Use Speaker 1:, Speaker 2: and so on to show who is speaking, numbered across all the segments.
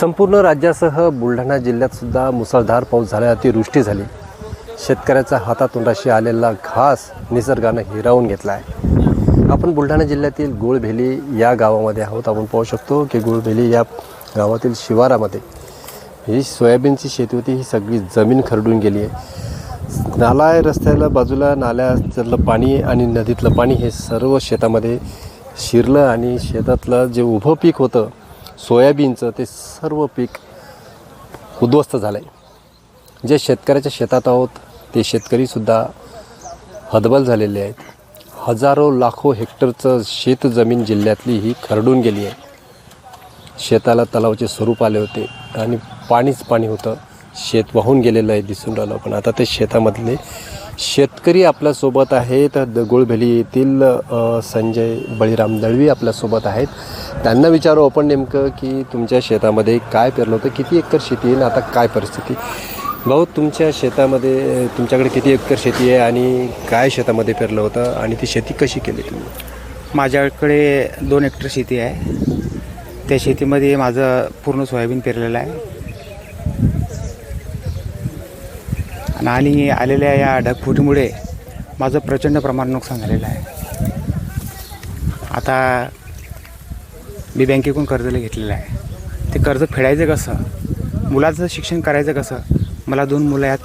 Speaker 1: संपूर्ण राज्यासह बुलढाणा जिल्ह्यात सुद्धा मुसळधार पाऊस झाला अतिवृष्टी झाली. शेतकऱ्याचा हातातोंडाशी आलेला घास निसर्गानं हिरावून घेतला आहे आपण बुलढाणा जिल्ह्यातील गुळभेली या गावामध्ये आहोत. आपण पाहू शकतो की गुळभेली या गावातील शिवारामध्ये ही सोयाबीनची शेती होती. ही सगळी जमीन खरडून गेली आहे. नाला आहे रस्त्याला बाजूला नाल्यातलं पाणी आणि नदीतलं पाणी हे सर्व शेतामध्ये शिरलं आणि शेतातलं जे उभं पीक होतं सोयाबीनचं ते सर्व पीक उद्ध्वस्त झालं आहे जे शेतकऱ्याच्या शेतात आहोत ते शेतकरीसुद्धा हदबल झालेले आहेत. हजारो लाखो हेक्टरचं शेत जमीन जिल्ह्यातली ही खरडून गेली आहे. शेताला तलावाचे स्वरूप आले होते आणि पाणीच पाणी होतं. शेत वाहून गेलेलं आहे दिसून राहिलं. पण आता ते शेतामधले शेतकरी आपल्यासोबत आहेत. दगुळभेली येथील संजय बळीराम दळवी आपल्यासोबत आहेत. त्यांना विचारू आपण नेमकं की तुमच्या शेतामध्ये काय पेरलं होतं? किती एकर शेती आहे आता काय परिस्थिती? भाऊ तुमच्या शेतामध्ये तुमच्याकडे किती एकर शेती आहे आणि काय शेतामध्ये पेरलं होतं आणि ती शेती कशी केली तुम्ही?
Speaker 2: माझ्याकडे दोन हेक्टर शेती आहे. त्या शेतीमध्ये माझं पूर्ण सोयाबीन पेरलेलं आहे. आणि आलेल्या या ढगफुटीमुळे माझं प्रचंड प्रमाण नुकसान झालेलं आहे. आता मी बँकेकडून कर्ज घेतलेलं आहे. ते कर्ज फेडायचं कसं? मुलाचं शिक्षण करायचं कसं? मला दोन मुलं आहेत.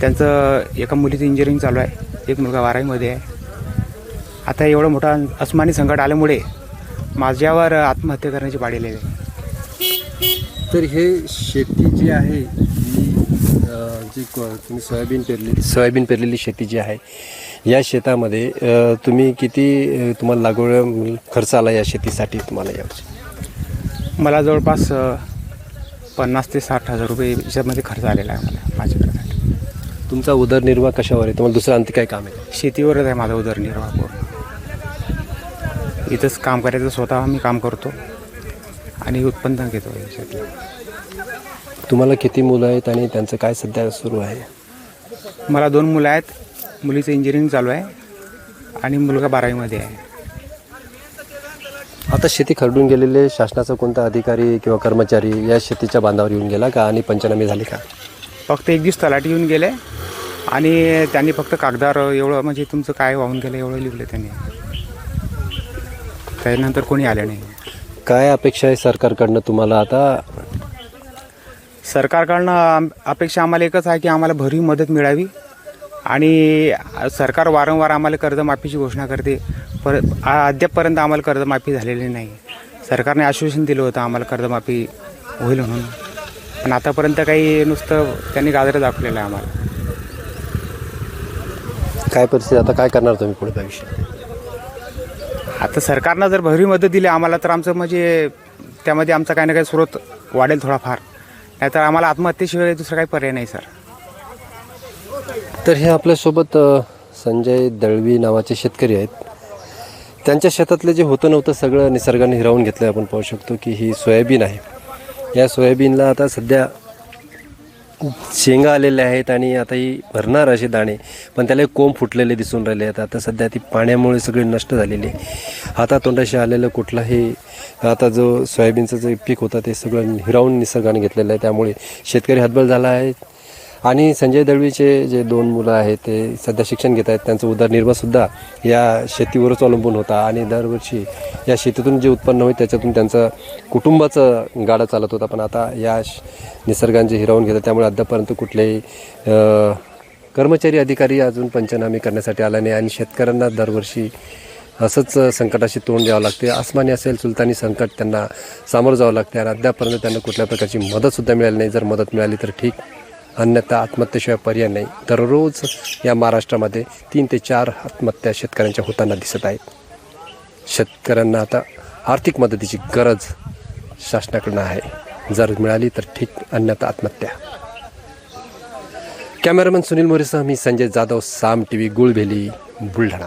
Speaker 2: त्यांचं एका मुलीचं इंजिनिअरिंग चालू आहे. एक मुलगा बारावीमध्ये आहे. आता एवढं मोठा अस्मानी संकट आल्यामुळे माझ्यावर आत्महत्या करण्याची पाळी आहे.
Speaker 1: तर हे शेती जी आहे ही क- तुम्ही सोयाबीन पेरलेली सोयाबीन पेरलेली शेती जी आहे या शेतामध्ये तुम्ही किती तुम्हाला लागवड खर्च आला या शेतीसाठी तुम्हाला यावर्षी?
Speaker 2: मला जवळपास पन्नास ते साठ हजार रुपये याच्यामध्ये खर्च आलेला आहे मला माझ्याकडे.
Speaker 1: तुमचा उदरनिर्वाह कशावर आहे? तुम्हाला दुसरं आणखी काय काम आहे?
Speaker 2: शेतीवरच आहे माझा उदरनिर्वाह पूर्ण. इथंच काम करायचं स्वतः मी काम करतो आणि उत्पन्न घेतो याच्यातलं.
Speaker 1: तुम्हाला किती मुलं आहेत आणि त्यांचं काय सध्या सुरू आहे?
Speaker 2: मला दोन मुलं आहेत. मुलीचं इंजिनिअरिंग चालू आहे आणि मुलगा बारावीमध्ये आहे.
Speaker 1: आता शेती खरडून गेलेले शासनाचा कोणता अधिकारी किंवा कर्मचारी या शेतीच्या बांधावर येऊन गेला का आणि पंचनामे झाले का?
Speaker 2: फक्त एक दिवस तलाठी येऊन गेले आणि त्यांनी फक्त कागदावर एवढं म्हणजे तुमचं काय वाहून गेलं एवढं लिहिलं त्यांनी. त्यानंतर कोणी आलं नाही.
Speaker 1: काय अपेक्षा आहे सरकारकडनं तुम्हाला आता?
Speaker 2: सरकारकडनं आम- अपेक्षा आम्हाला एकच आहे की आम्हाला भरीव मदत मिळावी आणि सरकार वारंवार आम्हाला कर्जमाफीची घोषणा करते. पर आ- अद्यापपर्यंत आम्हाला कर्जमाफी झालेली नाही. सरकारने आश्वासन दिलं होतं आम्हाला कर्जमाफी होईल म्हणून. पण आतापर्यंत काही नुसतं त्यांनी गाजरं दाखवलेलं आहे आम्हाला.
Speaker 1: काय परिस्थिती? आता काय करणार तुम्ही पुढे भविष्यात?
Speaker 2: आता सरकारनं जर भरीव मदत दिली आम्हाला तर आमचं म्हणजे त्यामध्ये आमचा काही ना काही स्रोत वाढेल थोडाफार. नाहीतर आम्हाला आत्महत्येशिवाय दुसरा काही पर्याय नाही सर.
Speaker 1: तर हे आपल्यासोबत अ, संजय दळवी नावाचे शेतकरी आहेत. त्यांच्या शेतातलं जे होतं नव्हतं सगळं निसर्गाने हिरावून घेतलं आपण पाहू शकतो की ही सोयाबीन आहे. या सोयाबीनला आता सध्या शेंगा आलेल्या आहेत आणि आता ही भरणार असे दाणे पण त्याला एक कोंब फुटलेले दिसून राहिले आहेत. आता सध्या ती पाण्यामुळे सगळी नष्ट झालेली आहे. हातातोंडाशी आलेलं कुठलाही आता जो सोयाबीनचं जे पीक होतं ते सगळं हिरावून निसर्गाने घेतलेलं आहे. त्यामुळे शेतकरी हतबल झाला आहे. आणि संजय दळवीचे जे दोन मुलं आहेत ते सध्या शिक्षण घेत आहेत. त्यांचं उदरनिर्वाहसुद्धा या शेतीवरच अवलंबून होता. आणि दरवर्षी या शेतीतून जे उत्पन्न होईल त्याच्यातून त्यांचं कुटुंबाचं गाडा चालत होता. पण आता या श- निसर्गाने हिरावून घेतात त्यामुळे अद्यापर्यंत कुठलेही कर्मचारी अधिकारी अजून पंचनामे करण्यासाठी आला नाही. आणि शेतकऱ्यांना दरवर्षी असंच संकटाशी तोंड द्यावं लागते. आसमानी असेल सुलतानी संकट त्यांना सामोरं जावं लागते. आणि अद्यापर्यंत त्यांना कुठल्या प्रकारची मदतसुद्धा मिळाली नाही. जर मदत मिळाली तर ठीक. अन्यथा आत्महत्येशिवाय पर्याय नाही. दररोज या महाराष्ट्रामध्ये तीन ते चार आत्महत्या शेतकऱ्यांच्या होताना दिसत आहेत. शेतकऱ्यांना आता आर्थिक मदतीची गरज शासनाकडनं आहे. जर मिळाली तर ठीक. अन्यथा आत्महत्या. कॅमेरामॅन सुनील मोरेसह मी संजय जाधव साम टी व्ही गुळभेली बुलढाणा.